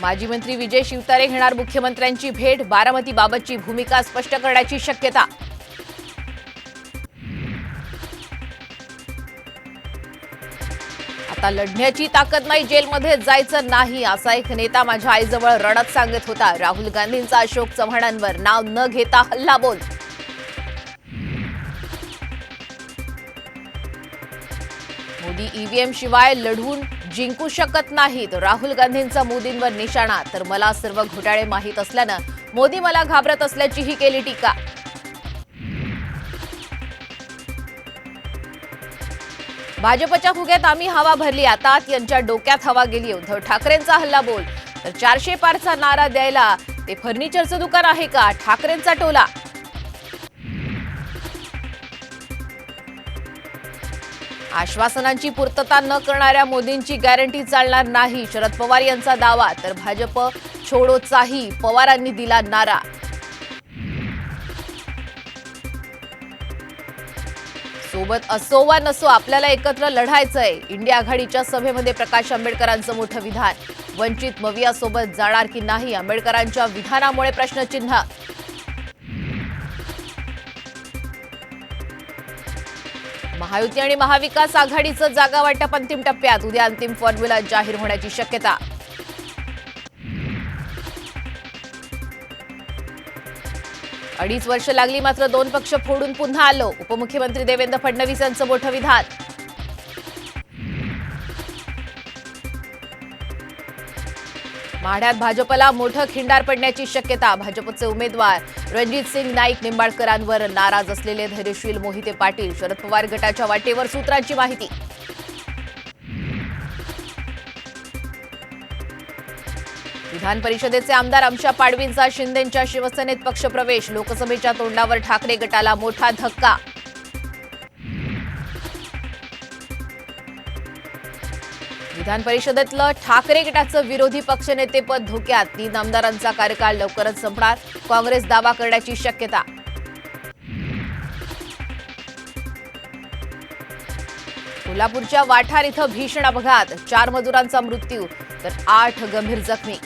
माजी मंत्री विजय शिवतारे घेणार मुख्यमंत्र्यांची भेट बारामतीबाबतची भूमिका स्पष्ट करण्याची शक्यता. आता लढण्याची ताकद नाही जेलमध्ये जायचं नाही असा एक नेता माझ्या आईजवळ रडत सांगत होता. राहुल गांधींचा अशोक चव्हाणांवर नाव न घेता हल्ला बोल मोदी ईव्हीएम शिवाय लढवून जिंकू शकत नाहीत. राहुल गांधींचा मोदींवर निशाणा. तर मला सर्व घोटाळे माहीत असल्यानं मोदी मला घाबरत असल्याचीही केली टीका. भाजपच्या फुग्यात आम्ही हवा भरली. आता यांच्या डोक्यात हवा गेली. उद्धव ठाकरेंचा हल्ला बोल. तर चारशे पारचा नारा द्यायला ते फर्निचरचं दुकान आहे का? ठाकरेंचा टोला. आश्वासनांची पूर्तता न करणाऱ्या मोदींची गॅरंटी चालणार नाही. शरद पवार यांचा दावा तर भाजप छोडोचाही पवारांनी दिला नारा. सोबत असो वा नसो आपल्याला एकत्र लढायचंय. इंडिया आघाडीच्या सभेमध्ये प्रकाश आंबेडकरांचं मोठं विधान. वंचित मविया सोबत जाणार की नाही आंबेडकरांच्या विधानामुळे प्रश्नचिन्ह महायुती आणि महाविकास आघाडीचं जागा वाटप अंतिम टप्प्यात. उद्या अंतिम फॉर्म्युला जाहीर होण्याची शक्यता. अडीच वर्ष लागली मात्र दोन पक्ष फोडून पुन्हा आलो. उपमुख्यमंत्री देवेंद्र फडणवीस यांचं मोठं विधान. माढ्यात भाजपला मोठं खिंडार पडण्याची शक्यता भाजपचे उमेदवार रणजित सिंग नाईक निंबाळकरांवर नाराज असलेले धैर्यशील मोहिते पाटील शरद पवार गटाच्या वाटेवर सूत्रांची माहिती. विधान परिषदेचे आमदार अमशा पाडवींचा शिंदेंच्या शिवसेनेत पक्षप्रवेश लोकसभेच्या तोंडावर ठाकरे गटाला मोठा धक्का विधान परिषदेतलं ठाकरे गटाचं विरोधी पक्षनेतेपद धोक्यात. तीन आमदारांचा कार्यकाळ लवकरच संपणार. काँग्रेस दावा करण्याची शक्यता. कोल्हापूरच्या वाठार इथं भीषण अपघात. चार मजुरांचा मृत्यू तर आठ गंभीर जखमी.